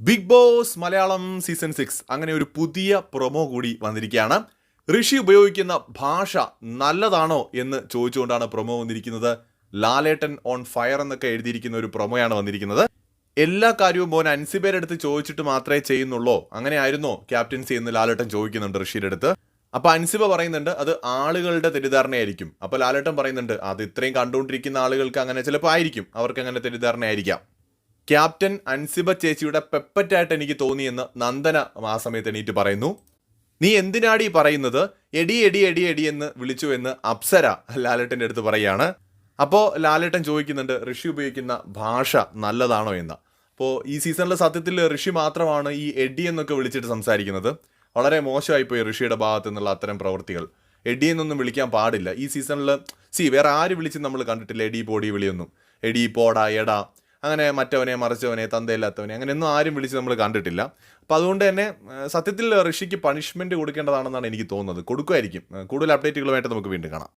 Big boss Malayalam season six അങ്ങനെ ഒരു പുതിയ പ്രൊമോ കൂടി വന്നിരിക്കുകയാണ്. ഋഷി ഉപയോഗിക്കുന്ന ഭാഷ നല്ലതാണോ എന്ന് ചോദിച്ചുകൊണ്ടാണ് പ്രൊമോ വന്നിരിക്കുന്നത്. ലാലേട്ടൻ ഓൺ ഫയർ എന്നൊക്കെ എഴുതിയിരിക്കുന്ന ഒരു പ്രൊമോയാണ് വന്നിരിക്കുന്നത്. എല്ലാ കാര്യവും മോൻ അൻസിബേർ അടുത്ത് ചോദിച്ചിട്ട് മാത്രമേ ചെയ്യുന്നുള്ളൂ? അങ്ങനെ ആയിരുന്നോ ക്യാപ്റ്റൻസി എന്ന് ലാലേട്ടൻ ചോദിക്കുന്നുണ്ട് ഋഷിയുടെ അടുത്ത്. അപ്പോൾ അൻസിബ പറയുന്നുണ്ട് അത് ആളുകളുടെ തെറ്റിദ്ധാരണയായിരിക്കും. അപ്പൊ ലാലേട്ടൻ പറയുന്നുണ്ട് അത് ഇത്രയും കണ്ടുകൊണ്ടിരിക്കുന്ന ആളുകൾക്ക് അങ്ങനെ ചിലപ്പോൾ ആയിരിക്കും. അവർക്ക് അങ്ങനെ തെറ്റിദ്ധാരണയായിരിക്കാം. ക്യാപ്റ്റൻ അൻസിബ ചേച്ചിയുടെ പെപ്പറ്റായിട്ട് എനിക്ക് തോന്നിയെന്ന് നന്ദന ആ സമയത്ത് എണീറ്റ് പറയുന്നു. നീ എന്തിനാടി പറയുന്നത്? എടി എടി എടി എടി എന്ന് വിളിച്ചു എന്ന് അപ്സര ലാലേട്ടന്റെ അടുത്ത് പറയാണ് അപ്പോൾ ലാലേട്ടൻ ചോദിക്കുന്നുണ്ട് ഋഷി ഉപയോഗിക്കുന്ന ഭാഷ നല്ലതാണോ എന്ന്? അപ്പോൾ ഈ സീസണിലെ സത്യത്തിൽ ഋഷി മാത്രമാണ് ഈ എഡി എന്നൊക്കെ വിളിച്ചിട്ട് സംസാരിക്കുന്നത്. വളരെ മോശമായിപ്പോയി ഋഷിയുടെ ഭാഗത്തു നിന്നുള്ള അത്തരം പ്രവൃത്തികൾ. എഡി എന്നൊന്നും വിളിക്കാൻ പാടില്ല. ഈ സീസണിൽ സി വേറെ ആര് വിളിച്ച് നമ്മൾ കണ്ടിട്ടില്ല. എഡി പോടി വിളിയൊന്നും. എഡി പോടാ എടാ അങ്ങനെ മറ്റവനെ മറിച്ചവനെ തന്തയില്ലാത്തവനെ അങ്ങനെയൊന്നും ആരും വിളിച്ച് നമ്മൾ കണ്ടിട്ടില്ല. അപ്പോൾ അതുകൊണ്ട് തന്നെ സത്യത്തിൽ ഋഷിക്ക് പണിഷ്മെന്റ് കൊടുക്കേണ്ടതാണെന്നാണ് എനിക്ക് തോന്നുന്നത്. കൊടുക്കുമായിരിക്കും. കൂടുതൽ അപ്ഡേറ്റുകളുമായിട്ട് നമുക്ക് വീണ്ടും കാണാം.